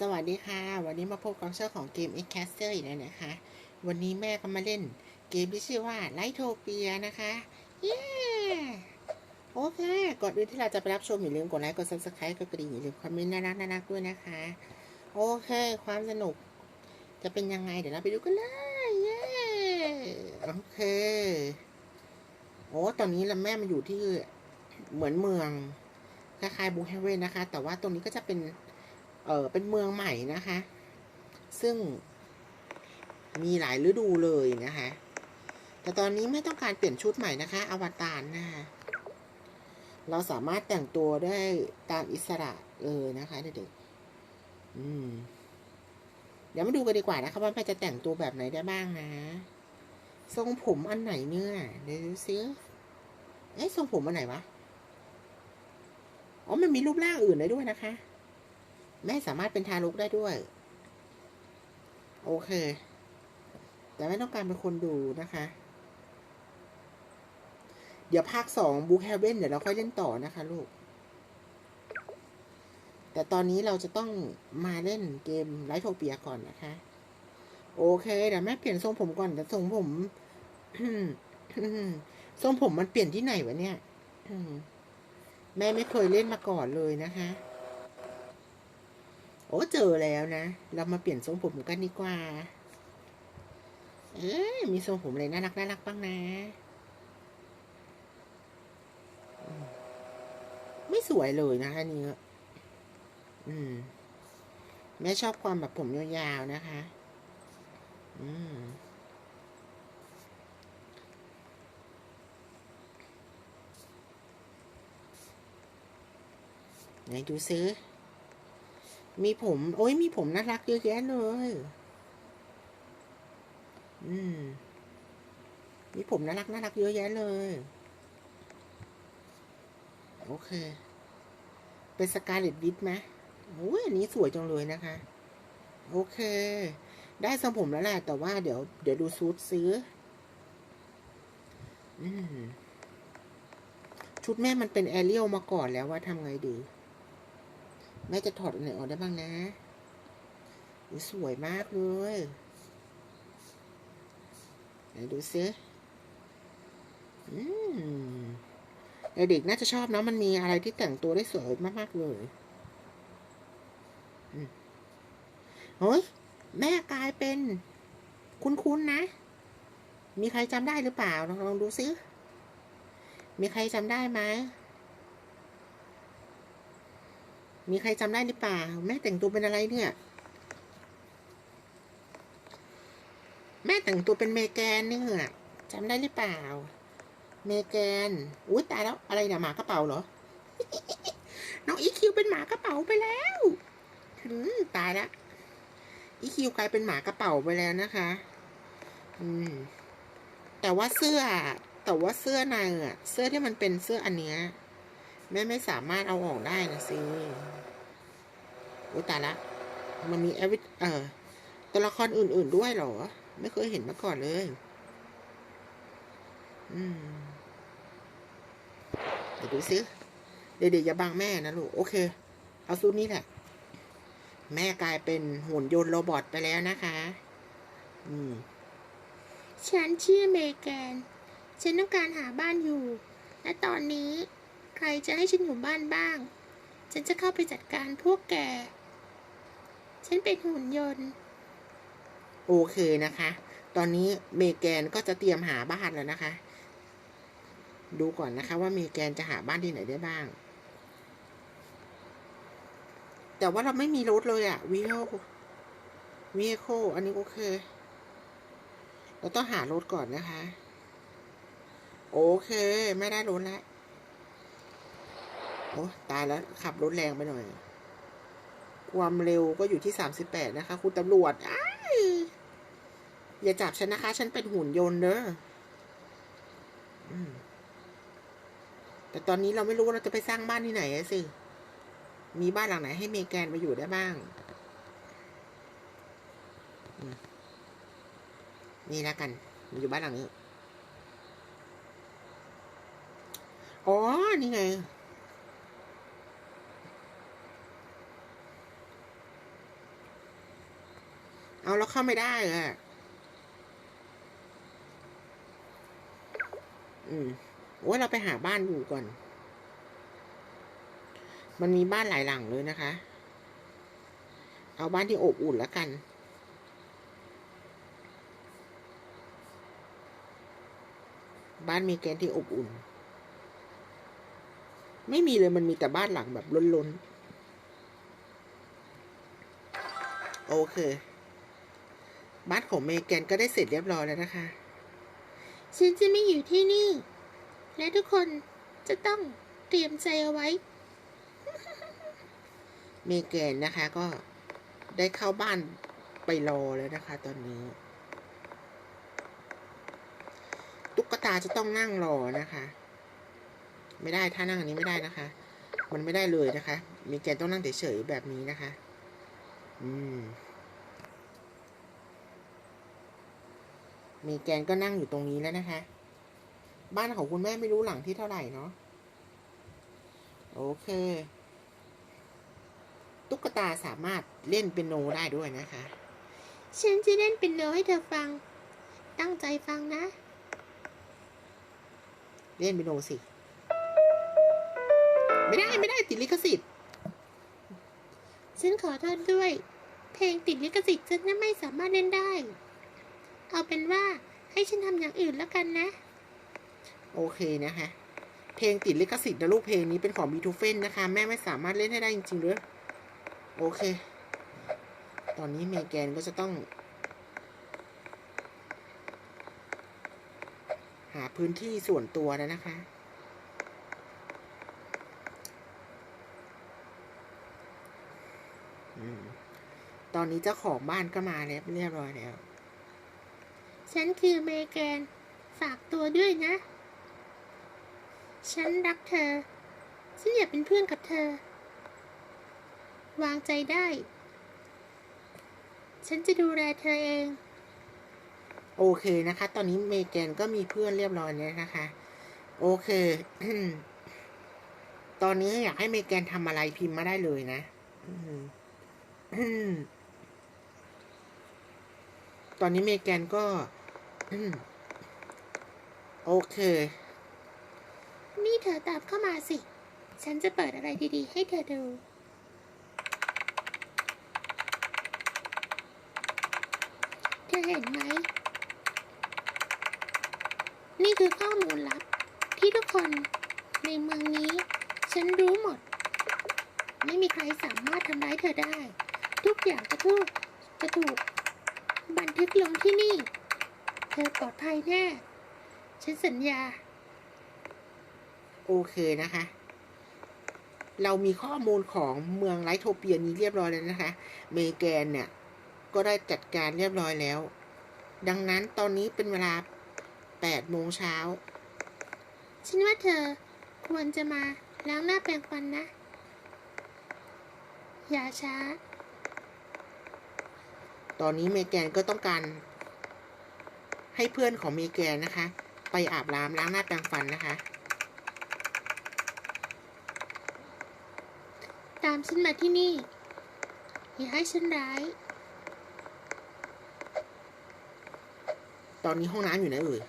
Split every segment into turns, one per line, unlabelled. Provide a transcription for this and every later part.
สวัสดีค่ะ วันนี้มาพบกับเจ้าของเกม X Caster อีกแล้วนะคะ วันนี้แม่ก็มาเล่นเกมที่ชื่อว่าไลโทเปียนะคะ เย้ โอเค ก่อนอื่นที่เราจะไปรับชมอย่าลืมกดไลค์ กด subscribe กดกระดิ่งอย่าลืมคอมเมนต์น่ารักน่ารักด้วยนะคะ โอเค ความสนุกจะเป็นยังไง เดี๋ยวเราไปดูกันเลย เย้ โอเค โอ้ ตอนนี้เราแม่มาอยู่ที่เหมือนเมืองคล้ายๆบูเฮเวนนะคะ แต่ว่าตรงนี้ก็จะเป็น เออเป็นเมืองใหม่นะคะ ซึ่งมีหลายฤดูเลยนะคะ แต่ตอนนี้ไม่ต้องการเปลี่ยนชุดใหม่นะคะ อวตารนะคะ เราสามารถแต่งตัวได้ตามอิสระเลยนะคะเด็กๆอืมเดี๋ยวมาดูกันดีกว่านะคะว่าแม่จะแต่งตัวแบบไหนได้บ้างนะ ทรงผมอันไหนเนี่ยเดี๋ยวดูซิเอ๊ะทรงผมอันไหนวะ อ๋อ มันมีรูปร่างอื่นได้ด้วยนะคะ แม่สามารถเป็นทารกได้ด้วย โอเค แต่ไม่ต้องการเป็นคนดูนะคะ เดี๋ยวภาคสองบุ๊กเฮเว่นเดี๋ยวเราค่อยเล่นต่อนะคะลูก แต่ตอนนี้เราจะต้องมาเล่นเกมไลท์โทเปียก่อนนะคะ โอเคเดี๋ยวแม่เปลี่ยนทรงผมก่อนแต่ทรงผมทรงผมมันเปลี่ยนที่ไหนวะเนี่ยแม่ไม่เคยเล่นมาก่อนเลยนะคะ อ้เจอแล้วนะ เรามาเปลี่ยนทรงผมกันดีกว่า เอ๊ะมีทรงผมอะไรน่ารักน่ารักบ้างนะ ไม่สวยเลยนะคะอันนี้อืม แม่ชอบความแบบผมยาวๆนะคะ อืมไหนดูซิ มีผม โอ้ยมีผมน่ารักเยอะแยะเลย อืม มีผมน่ารักน่ารักเยอะแยะเลย โอเค เป็นสกาเลตวิทไหมโอ้ยอันนี้สวยจังเลยนะคะ โอเค ได้ทรงผมแล้วแหละ แต่ว่าเดี๋ยว เดี๋ยวดูซูทซื้อ อืมชุดแม่มันเป็นแอเรียลมาก่อนแล้วว่าทำไงดี แม่จะถอดอันไหนออกได้บ้างนะสวยมากเลยไหนดูซิอืมเด็กๆน่าจะชอบนะมันมีอะไรที่แต่งตัวได้สวยมากๆเลยเฮ้ย แม่กลายเป็นคุ้นๆนะ มีใครจำได้หรือเปล่า ลองลองดูซิ มีใครจำได้ไหม มีใครจำได้หรือเปล่า แม่แต่งตัวเป็นอะไรเนี่ย แม่แต่งตัวเป็นเมแกนเนี่ยจำได้หรือเปล่า เมแกนอุ้ยตายแล้วอะไรเนี่ยหมากระเป๋าเหรอ น้องอีคิวเป็นหมากระเป๋าไปแล้วอืมตายแล้วอีคิวกลายเป็นหมากระเป๋าไปแล้วนะคะ อืม แต่ว่าเสื้อ แต่ว่าเสื้อนางอะเสื้อที่มันเป็นเสื้ออันเนี้ย แม่ไม่สามารถเอาออกได้นะสิโอ้ยตาละ มันมีแอวิเออตัวละครอื่น ๆด้วยเหรอ ไม่เคยเห็นมาก่อนเลย อืม เดี๋ยวดูซิ เดี๋ยวๆอย่าบังแม่นะลูก โอเค เอาซูนี้แหละ แม่กลายเป็นหุ่นยนต์โรบอทไปแล้วนะคะ อืม ฉันชื่อเมแกน ฉันต้องการหาบ้านอยู่ และตอนนี้ รจะให้ฉันอยู่บ้านบ้าง ฉันจะเข้าไปจัดการพวกแก ฉันเป็นหุ่นยนต์ โอเคนะคะ ตอนนี้เมแกนก็จะเตรียมหาบ้านแล้วนะคะ ดูก่อนนะคะว่าเมแกนจะหาบ้านที่ไหนได้บ้าง แต่ว่าเราไม่มีรถเลยอะวีโอวีโคอันนี้โอเค เราต้องหารถก่อนนะคะ โอเค ไม่ได้รถแล้ว โอ้ตายแล้วขับรถแรงไปหน่อย ความเร็วก็อยู่ที่สามสิบแปดนะคะ คุณตำรวจอยอย่าจับฉันนะคะ ฉันเป็นหุ่นยนต์เด้ออืมแต่ตอนนี้เราไม่รู้ว่าเราจะไปสร้างบ้านที่ไหนสิ มีบ้านหลังไหนให้เมแกนมาอยู่ได้บ้าง นี่แล้วกันมาอยู่บ้านหลังนี้ อ๋อ นี่ไง เอาแล้วเข้าไม่ได้เหรออืมโอ้ยเราไปหาบ้านดูก่อน มันมีบ้านหลายหลังเลยนะคะ เอาบ้านที่อบอุ่นแล้วกัน บ้านมีแกนที่อบอุ่น ไม่มีเลยมันมีแต่บ้านหลังแบบล้นๆ โอเค บ้านของเมแกนก็ได้เสร็จเรียบร้อยแล้วนะคะ
ฉันจะไม่อยู่ที่นี่ และทุกคนจะต้องเตรียมใจเอาไว้
เมแกนนะคะก็ได้เข้าบ้านไปรอแล้วนะคะ ตอนนี้ ตุ๊กตาจะต้องนั่งรอนะคะ ไม่ได้ถ้านั่งอันนี้ไม่ได้นะคะ มันไม่ได้เลยนะคะเมแกนต้องนั่งเฉยๆแบบนี้นะคะ อืม เมแกนก็นั่งอยู่ตรงนี้แล้วนะคะ บ้านของคุณแม่ไม่รู้หลังที่เท่าไหร่เนาะ โอเค ตุ๊กตาสามารถเล่นเป็นโนได้ด้วยนะคะ
ฉันจะเล่นเป็นโนให้เธอฟัง ตั้งใจฟังนะ
เล่นเป็นโนสิ ไม่ได้ไม่ได้ติดลิขสิทธิ์
ฉันขอโทษด้วย เพลงติดลิขสิทธิ์ฉันน่ะไม่สามารถเล่นได้ เอาเป็นว่าให้ฉันทำอย่างอื่นแล้วกันนะ
โอเคนะคะ เพลงติดลิขสิทธิ์นะลูกเพลงนี้เป็นของบีทูเฟนนะคะ แม่ไม่สามารถเล่นให้ได้จริงๆเลยโอเค ตอนนี้เมแกนก็จะต้อง หาพื้นที่ส่วนตัวแล้วนะคะอตอนนี้เจ้าของบ้านก็มาแล้วเรียบร้อยแล้ว
ฉันคือเมแกน ฝากตัวด้วยนะ ฉันรักเธอ ฉันอยากเป็นเพื่อนกับเธอ วางใจได้ ฉันจะดูแลเธอเอง
โอเคนะคะ ตอนนี้เมแกนก็มีเพื่อนเรียบร้อยแล้วนะคะ โอเค ตอนนี้อยากให้เมแกนทำอะไรพิมพ์มาได้เลยนะตอนนี้เมแกนก็ โอเค
นี่เธอตามเข้ามาสิ ฉันจะเปิดอะไรดีๆ ให้เธอดู เธอเห็นไหม นี่คือข้อมูลลับ ที่ทุกคนในเมืองนี้ ฉันรู้หมด ไม่มีใครสามารถทำร้ายเธอได้ ทุกอย่างจะถูกจะถูก บันทึกลงที่นี่ เธอปลอดภัยแน่ ฉันสัญญา
โอเคนะคะ เรามีข้อมูลของเมืองไลโทเปียนี้เรียบร้อยแล้วนะคะ เมแกนเนี่ย ก็ได้จัดการเรียบร้อยแล้ว ดังนั้นตอนนี้เป็นเวลา8โมงเช้า
ฉันว่าเธอควรจะมาล้างหน้าแปรงฟันนะ อย่าช้า
ตอนนี้เมแกนก็ต้องการ ให้เพื่อนของเมแกนนะคะ ไปอาบน้ำล้างหน้าแปรงฟันนะคะ
ตามฉันมาที่นี่ อย่าให้ฉันร้าย
ตอนนี้ห้องน้ำอยู่ไหนเอ่ย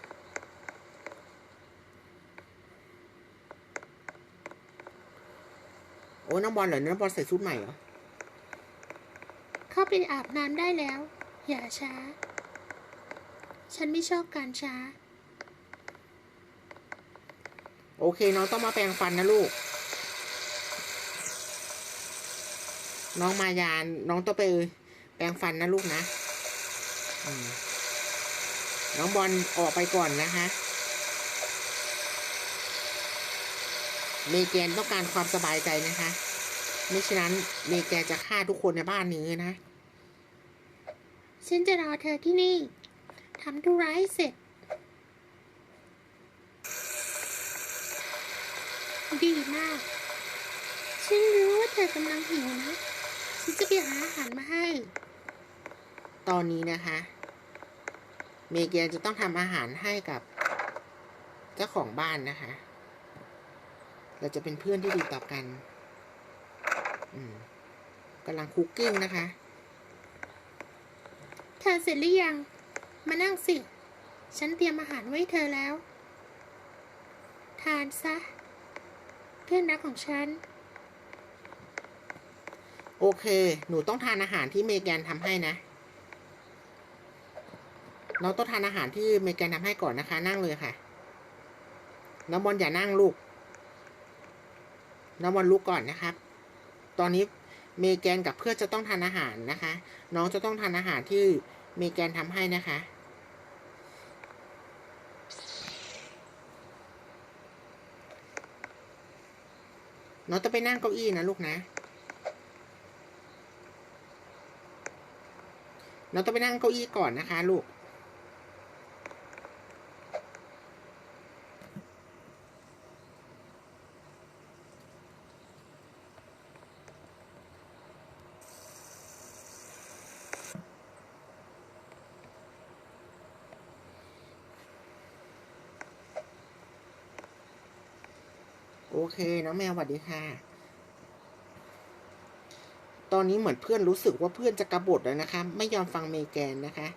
โอ้น้องบอลเหรอน้องบอลใส่ชุดใหม่เหรอ
เข้าไปอาบน้ำได้แล้ว อย่าช้า ฉันไม่ชอบการช้า
โอเค น้องต้องมาแปรงฟันนะลูก น้องมายานน้องต้องไปแปรงฟันนะลูกนะอืมน้องบอลออกไปก่อนนะคะเมแกนต้องการความสบายใจนะคะไม่ฉะนั้นเมแกนจะฆ่าทุกคนในบ้านนี้นะ
ฉันจะรอเธอที่นี่ ทำธุระให้เสร็จ ดีมาก ฉันรู้ว่าเธอกำลังหิวนะ ฉันจะไปหาอาหารมาให้
ตอนนี้นะคะ เมแกนจะต้องทำอาหารให้กับ เจ้าของบ้านนะคะ เราจะเป็นเพื่อนที่ดีต่อกัน อืมกำลังคุกกิ้งนะคะ
เธอเสร็จหรือยัง มานั่งสิ ฉันเตรียมอาหารไว้เธอแล้ว ทานซะ เพื่อนรักของฉัน
โอเค หนูต้องทานอาหารที่เมแกนทำให้นะ เราต้องทานอาหารที่เมแกนทำให้ก่อนนะคะ นั่งเลยค่ะ น้องบอลอย่านั่งลูก น้องบอลลุกก่อนนะครับ ตอนนี้เมแกนกับเพื่อนจะต้องทานอาหารนะคะ น้องจะต้องทานอาหารที่เมแกนทำให้นะคะ น้องต้องไปนั่งเก้าอี้นะลูกนะเราต้องไปนั่งเก้าอี้ก่อนนะคะลูก โอเค น้องแมวสวัสดีค่ะ ตอนนี้เหมือนเพื่อนรู้สึกว่าเพื่อนจะกระบฏแล้วนะคะ ไม่ยอมฟังเมแกนนะคะ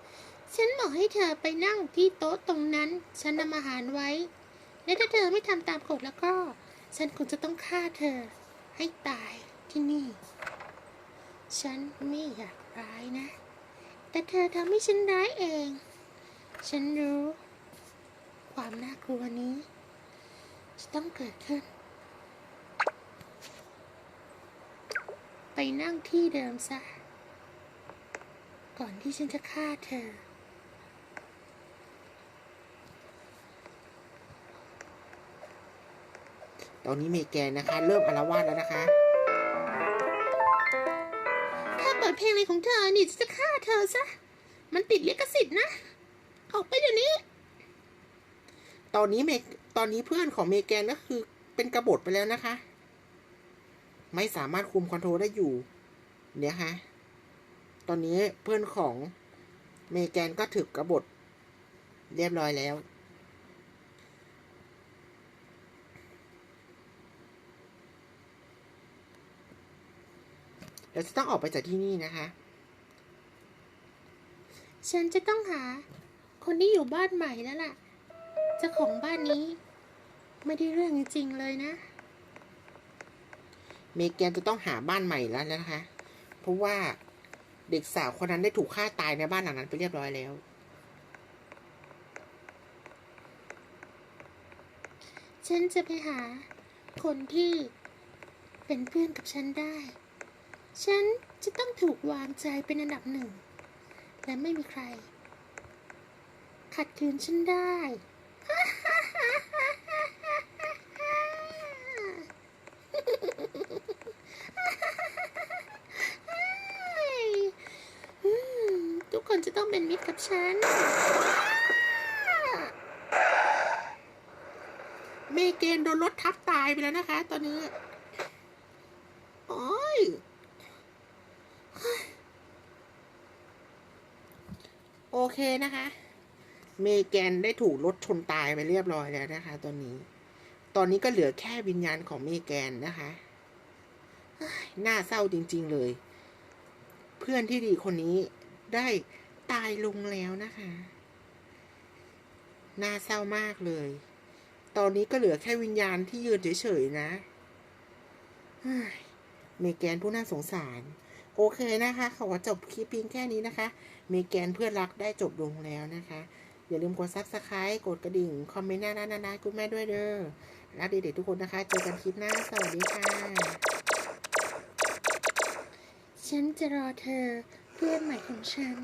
ฉันบอกให้เธอไปนั่งที่โต๊ะตรงนั้น ฉันนำอาหารไว้ และถ้าเธอไม่ทำตามกฎแล้วก็ ฉันคงจะต้องฆ่าเธอ ให้ตายที่นี่ ฉันไม่อยากร้ายนะ แต่เธอทำให้ฉันร้ายเอง ฉันรู้ ความน่ากลัวนี้ จะต้องเกิดขึ้น ไปนั่งที่เดิมซะ ก่อนที่ฉันจะฆ่าเธอ
ตอนนี้เมแกนนะคะ เริ่มอาละวาดแล้วนะคะ
ถ้าเปิดเพลงอะไรของเธอนี่จะฆ่าเธอซะ มันติดลิขสิทธิ์นะ ออกไปเดี๋ยวนี้
ตอนนี้เมตอนนี้เพื่อนของเมแกนก็คือเป็นกระบฏไปแล้วนะคะ ไม่สามารถคุมคอนโทรลได้อยู่ เนี่ยค่ะตอนนี้เพื่อนของเมแกนก็ถึกกระบฏเรียบร้อยแล้ว เราจะต้องออกไปจากที่นี่นะคะ
ฉันจะต้องหา คนที่อยู่บ้านใหม่แล้วล่ะเจ้าของบ้านนี้ ไม่ได้เรื่องจริงๆเลยนะ
เมแกนจะต้องหาบ้านใหม่แล้วนะคะ เพราะว่าเด็กสาวคนนั้นได้ถูกฆ่าตายในบ้านหลังนั้นไปเรียบร้อยแล้ว
ฉันจะไปหาคนที่เป็นเพื่อนกับฉันได้ ฉันจะต้องถูกวางใจเป็นอันดับหนึ่ง และไม่มีใคร ขัดขืนฉันได้ อืมทุกคนจะต้องเป็นมิตรกับ ฉัน
เมแกนโดนรถทับตายไปแล้วนะคะ ตอนนี้ โอ้ย โอเคนะคะ เมแกนได้ถูกรถชนตายไปเรียบร้อยแล้วนะคะ ตอนนี้ ตอนนี้ก็เหลือแค่วิญญาณของเมแกนนะคะน่าเศร้าจริง ๆ เลย เพื่อนที่ดีคนนี้ได้ ตายลงแล้วนะคะ น่าเศร้ามากเลย ตอนนี้ก็เหลือแค่วิญญาณที่ยืนเฉยๆนะเมแกนผู้น่าสงสาร โอเคนะคะ ขอจบคลิปเพียงแค่นี้นะคะ เมแกนเพื่อนรักได้จบลงแล้วนะคะ อย่าลืมกดซับสไครต์กดกระดิ่ง คอมเมนต์หน้าหน้าหน้าคุณแม่ด้วยเด้อ รักเด็กๆทุกคนนะคะ เจอกันคลิปหน้า สวัสดีค่ะ
ฉันจะรอเธอเพื่อนใหม่ของฉัน